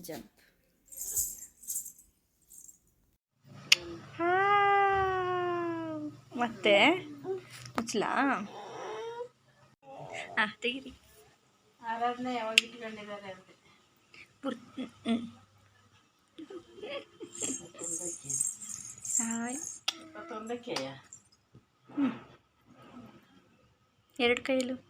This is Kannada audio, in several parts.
ಜಂಪ್. ಮತ್ತೆ? ಮುಚ್ಚಲಾ? ಹಾಂ ತೆಗಿರಿ. ಆರಾಧನೆ ಯಾವಾಗ ಇಟ್ಕೊಂಡಿದ್ದಾರೆ ಅಂತೆ. ಪುರ್ ಹ್ಞೂ ಎರಡು ಕೈಯಲ್ಲೂ.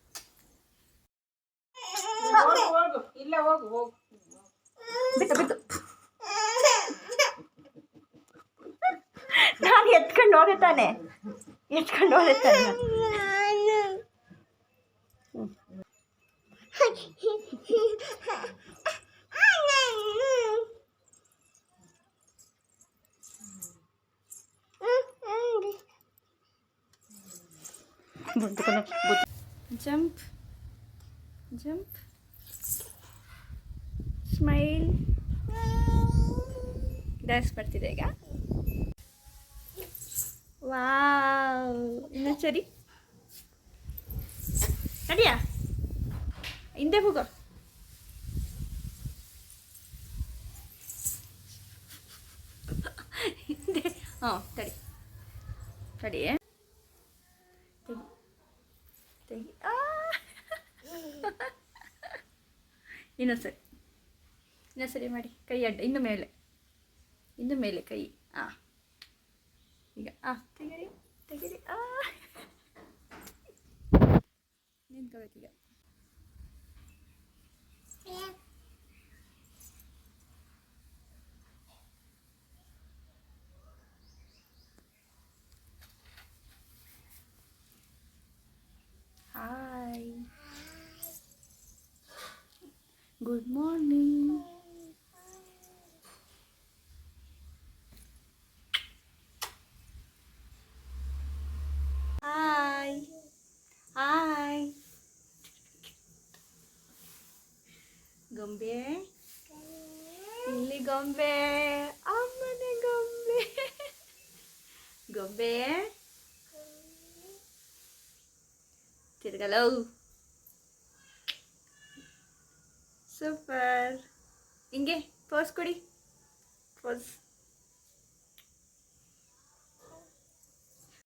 ಹೋಗು ಹೋಗು ಇಲ್ಲ ಹೋಗು ಹೋಗು ಬಿತ್ತು ಬಿತ್ತು ನಾನು ಎತ್ಕೊಂಡು ಹೋದೆ ತಾನೆ ಎತ್ಕೊಂಡು ಹೋದೆ ತಾನೆ ಜಂಪ್ ಜಂಪ್ ಸ್ಮೈಲ್ ಡ್ಯಾನ್ಸ್ ಬರ್ತಿದೆ ಈಗ? ವಾವ್ ಸರಿ. ನಡಿಯಾ? ಹಿಂದೆ ಹೋಗೋ. ಹಿಂದೆ. ಹಾಂ, ತಡಿ. ತಡಿ ತೆಗಿ ತೆಗಿ. ಆ. ಇನ್ನೊಂದು ಸರಿ ಇನ್ನೊಂದು ಸರಿ ಮಾಡಿ ಕೈ ಅಡ್ಡ ಇನ್ನು ಮೇಲೆ ಇನ್ನು ಮೇಲೆ ಕೈ ಆ ಈಗ ಆ ತೆಗಿರಿ ತೆಗಿರಿ ಆ ನಿಂತ್ಕೋಬೇಕೀಗ ಹಾಯ್ ಗುಡ್ ಗೊಂಬೆ? ಇಲ್ಲಿ ಗೊಂಬೆ ಅಮ್ಮನೆ ಗೊಂಬೆ. ಗೊಂಬೆ? ತಿರ್ಗಲೋ. ಸೂಪರ್. ಹಿಂಗೆ ಪೋಸ್ ಕೊಡಿ. ಪೋಸ್.